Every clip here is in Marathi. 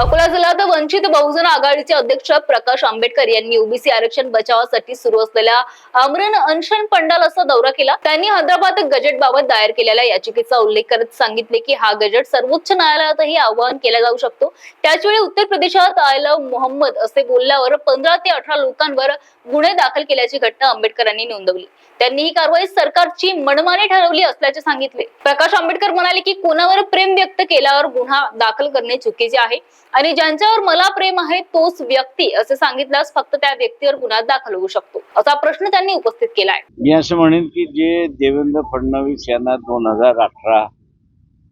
अकोला जिल्ह्यात वंचित बहुजन आघाडीचे अध्यक्ष प्रकाश आंबेडकर यांनी ओबीसी आरक्षण बचावासाठी सुरू असलेल्या आमरण अनशन पंडाल असा दौरा केला. त्यांनी हैदराबाद गजेट बाबत दायर केलेल्या याचिकेचा उल्लेख करत सांगितले की हा गजेट सर्वोच्च न्यायालयातही आवाहन केला जाऊ शकतो. त्याचवेळी उत्तर प्रदेशात आय लव्ह मोहम्मद असे बोलल्यावर पंधरा ते अठरा लोकांवर गुन्हे दाखल केल्याची घटना आंबेडकरांनी नोंदवली. त्यांनी ही कारवाई सरकारची मनमानी ठरवली असल्याचे सांगितले. प्रकाश आंबेडकर म्हणाले की कोणावर प्रेम व्यक्त केल्यावर गुन्हा दाखल करणे चुकीचे आहे. आणि ज्यांच्यावर मला प्रेम आहे तोच व्यक्ती असे सांगितल्यास फक्त त्या व्यक्तीवर गुन्हा दाखल होऊ शकतो. असा प्रश्न त्यांनी उपस्थित केला आहे मी असं म्हणेन की जे देवेंद्र फडणवीस यांना दोन हजार अठरा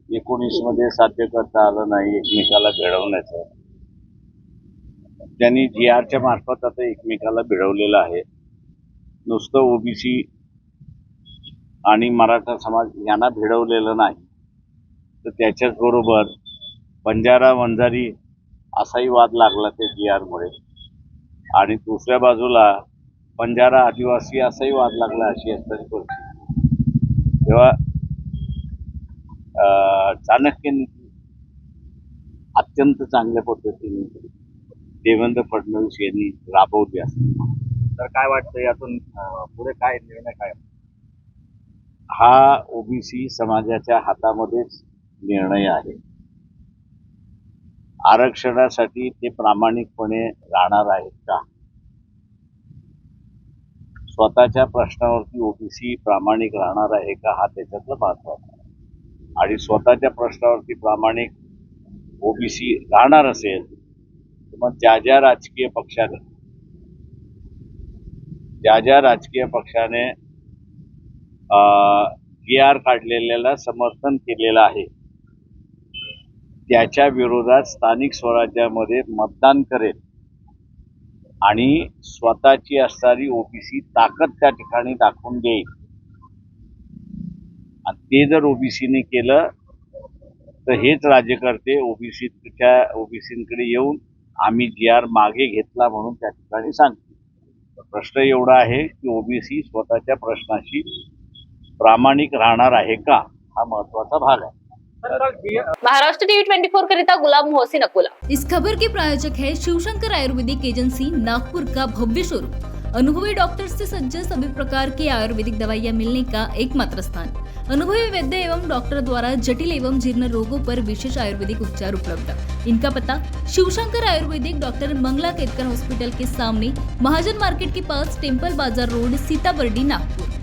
एकोणीसमध्ये साध्य करता आलं नाही एकमेकाला भिडवण्याचं त्यांनी जी आरच्या मार्फत आता एकमेकाला भिडवलेलं आहे नुसतं ओबीसी आणि मराठा समाज यांना भिडवलेलं नाही तर त्याच्याच बरोबर बंजारा वंजारी असाही वाद लागला ते जी आरमुळे आणि दुसऱ्या बाजूला बंजारा आदिवासी असाही वाद लागला अशी असताना परिस्थिती तेव्हा अं, चाणक्य अत्यंत चांगल्या पद्धतीने देवेंद्र फडणवीस यांनी राबवली असते. तर काय वाटतं यातून पुढे काय निर्णय काय? हा ओबीसी समाजाच्या हातामध्येच निर्णय आहे. आरक्षणासाठी ते प्रामाणिकपणे राहणार आहेत का? स्वतःच्या प्रश्नावरती ओबीसी प्रामाणिक राहणार आहे का हा त्याच्यातलं महत्त्वाचा आहे. आणि स्वतःच्या प्रश्नावरती प्रामाणिक ओबीसी राहणार असेल तर मग ज्या ज्या राजकीय पक्षाने ज्या ज्या राजकीय पक्षाने जी आर काढलेल्याला समर्थन केलेलं आहे त्याच्या विरोधात स्थानिक स्वराज्यामध्ये मतदान करेल. आणि स्वतःची असणारी ओबीसी ताकद त्या ठिकाणी दाखवून देईल. आणि ते जर ओबीसीने केलं तर हेच राज्यकर्ते ओबीसीच्या ओबीसीकडे येऊन आम्ही जी आर मागे घेतला म्हणून त्या ठिकाणी सांगतील. प्रश्न एवढा आहे की ओबीसी स्वतःच्या प्रश्नाशी प्रामाणिक राहणार आहे का? हा महत्त्वाचा भाग आहे. महाराष्ट्र ट्वेंटी फोर करिता गुलाम मोहसिन अकोला. इस खबर के प्रायोजक है शिवशंकर आयुर्वेदिक एजेंसी, नागपुर का भव्य शोरूम. अनुभवी डॉक्टर्स से सज्ज सभी प्रकार की आयुर्वेदिक दवाइयाँ मिलने का एकमात्र स्थान. अनुभवी वैद्य एवं डॉक्टर द्वारा जटिल एवं जीर्ण रोगों पर विशेष आयुर्वेदिक उपचार उपलब्ध. इनका पता, शिवशंकर आयुर्वेदिक डॉक्टर मंगला केतकर हॉस्पिटल के सामने महाजन मार्केट के पास टेंपल बाज़ार रोड सीताबर्डी, नागपुर.